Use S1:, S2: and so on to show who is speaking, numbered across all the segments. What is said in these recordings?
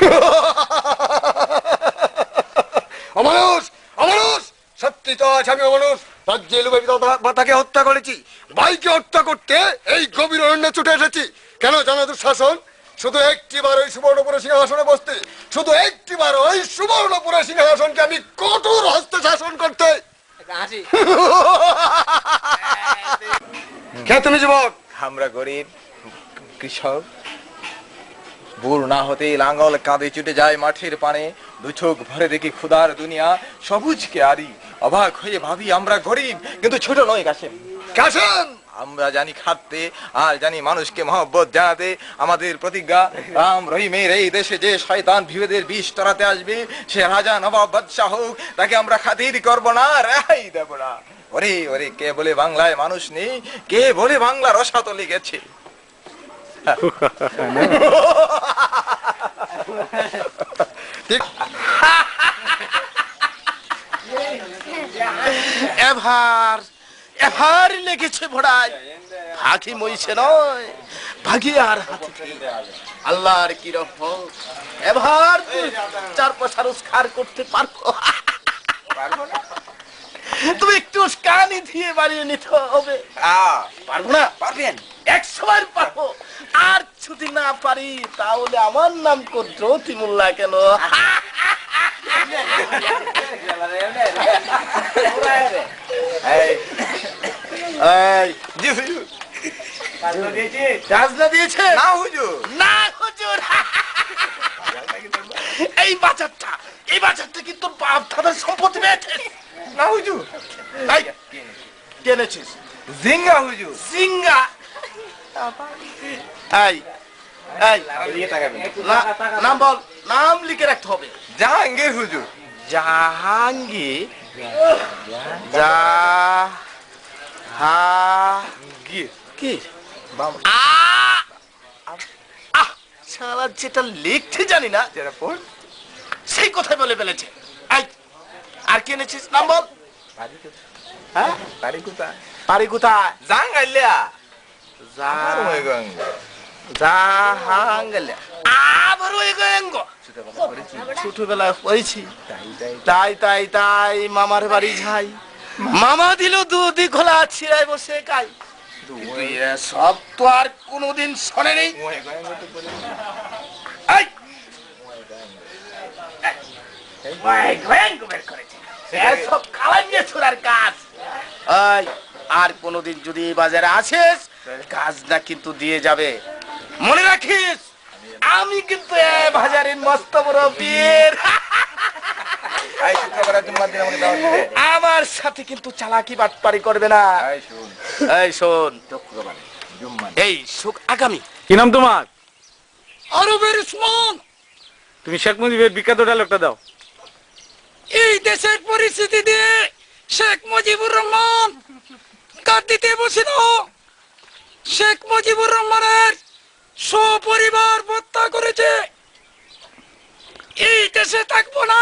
S1: অমানুষ অমানুষ! সত্যি তো আজ আমি অমানুষ। রাজ্যে লুবে মাতাকে হত্যা করেছি। ভাইকে হত্যা করতে এই গভীর অরণ্যে ছুটে এসেছি। কেন জানো দুঃশাসন? শুধু একটি বার ওই সুবর্ণপুরে সিংহাসনে বসতে। শুধু একটি বার ওই সুবর্ণপুরে সিংহাসনকে আমি কঠোর হস্তে শাসন করতে কে তুমি যুবক?
S2: আমরা গরিব কৃষক। বুড় না হতে লাঙ্গল কাঁধে ছুটে যায় মাঠের পানে। দু চোখ ভরে দেখি ক্ষুধার দুনিয়া। সবুজকে আরি অবাক হয়ে ভাবি আমরা গরিব কিন্তু ছোট নয় কাশেম।
S1: কাসেম
S2: আমরা জানি খাদ্যে আর জানি মানুষকে মহব্বত জানাতে আমাদের প্রতিজ্ঞা রাম রহিমের এই দেশে যে শয়তান ভিবেদের বিষ তরাতে আসবে সে রাজা নবাব বাদশাহ হোক তাকে আমরা খাতির করব না রেহাই দেব না। ওরে ওরে কে বলে বাংলায় মানুষ নেই? কে বলে বাংলা রসাতলে গেছে?
S3: এভার এভার লেগেছে ভোড়ায়। ফাঁকি মইছে নয় ভাগি আর হাতি আল্লাহর কি রহম এভার তুই চার পয়সা রোজগার করতে পারব। তুমি একটু কানি দিয়ে বাড়িয়ে নিতে হবে। পারব না?
S2: পারবেন।
S3: একশো বার পারব আর যদি না পারি তাহলে আমার নাম করতো তিমুল্লা কেন?
S2: এই
S3: বাজারটা এই বাজারটা কিন্তু বাপ দাদার সম্পত্তি পেয়েছে
S2: না হুজুর।
S3: এই কিনেছিস
S2: জিঙ্গা হুজুর।
S3: সিঙ্গা এই এই নাম বল নাম লিখে রাখতে হবে।
S2: জাহাঙ্গীর হুজুর।
S3: জাহাঙ্গীর? জাহাঙ্গীর। কি? আ! আহ, শালা যেটা লিখতে জানি না
S2: যেটা পড়।
S3: সেই কথাই বলে ফেলেছে। আর কি এনেছিস? নাম বল। হ্যাঁ?
S2: বাড়ি কোথায়?
S3: বাড়ি ছোটবেলায় পড়েছি তাই তাই তাই মামার বাড়ি যাই মামা দিল দুধি খোলা ছিড়াই বসে খাই সব তো আর কোনোদিন আর কোনোদিন যদি বাজারে আসিস কাজটা কিন্তু দিয়ে যাবে। মনে রাখিস আমি কিন্তু বাজারের মস্ত বড় আমার সাথে কিন্তু চালাকি বাটপারি করবে না।
S2: এই শুন।
S3: শোন। এই সুখ আগামী।
S4: কি নাম তোমার?
S5: আরবের উসমান।
S4: তুমি শেখ মুজিবের বিখ্যাত ডায়লগটা দাও।
S5: এই দেশের পরিস্থিতিতে শেখ মুজিবুর রহমান কাঁদিতে বসে বসিল শেখ মুজিবুর রহমানের সপরিবার হত্যা করেছে। এই দেশে থাকব না।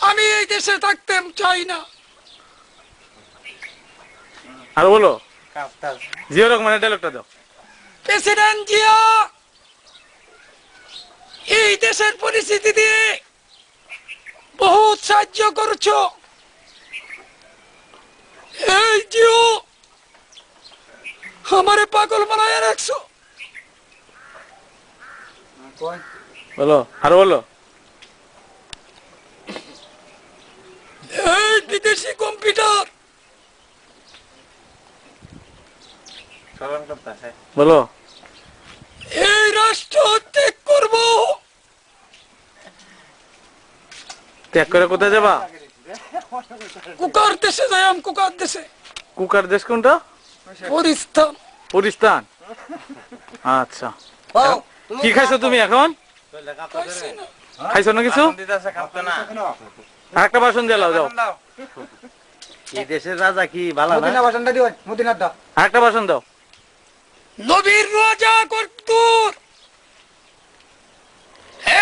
S5: আমি এই দেশে থাকতে চাই না।
S4: আর বলো। জিও রহমানের ডায়লগটা দাও।
S5: প্রেসিডেন্ট জিয়া এই দেশের পরিস্থিতি দিয়ে বহুত সাহায্য করছ। এই জিও আমারে পাগল বানায় রাখছো?
S4: বলো আর বলো।
S5: এই বিদেশি কম্পিউটার।
S4: বলো।
S5: এই রাষ্ট্র ত্যাগ করব।
S4: ত্যাগ করে কোথায় যাবা?
S5: কুকার দেশে যাই আমি কুকার দেশে।
S4: কুকার দেশ কোনটা?
S5: পরিস্থান।
S4: পরিস্তান আচ্ছা। কি খাইছো তুমি এখন। খাইছো না। কিছু? একটা বাসন দিয়ে যাও।
S6: এই দেশের রাজা কি ভালো না?
S4: আর একটা বাসন দাও।
S5: নবীর রাজা কর্তুর।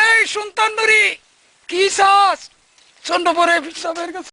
S5: এই সন্তান কি চাস? চন্দ্রপুরে সাহেবের কাছে